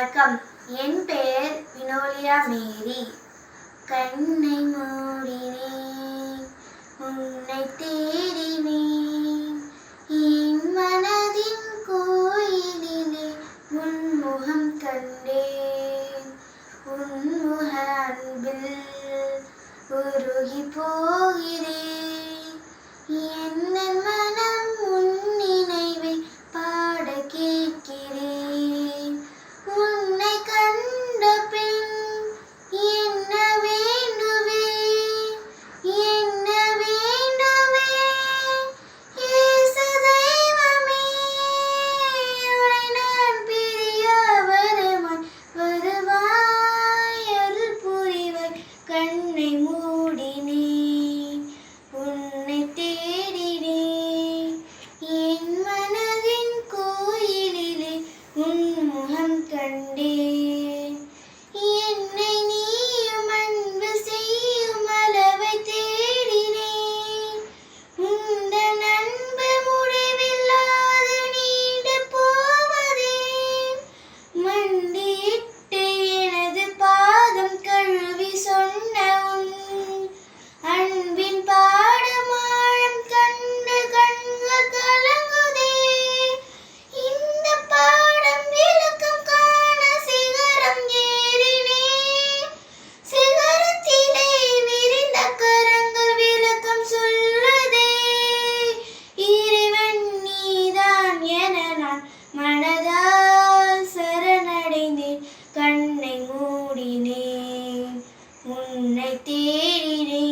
வணக்கம். என் பெயர் வினோலியா மேரி. கண்ணை மூடினேன் உன்னை தேடினேன். என் மனதின் கோயிலிலே உன்முகம் கண்டேன். உன்முக Nighty, dee, dee.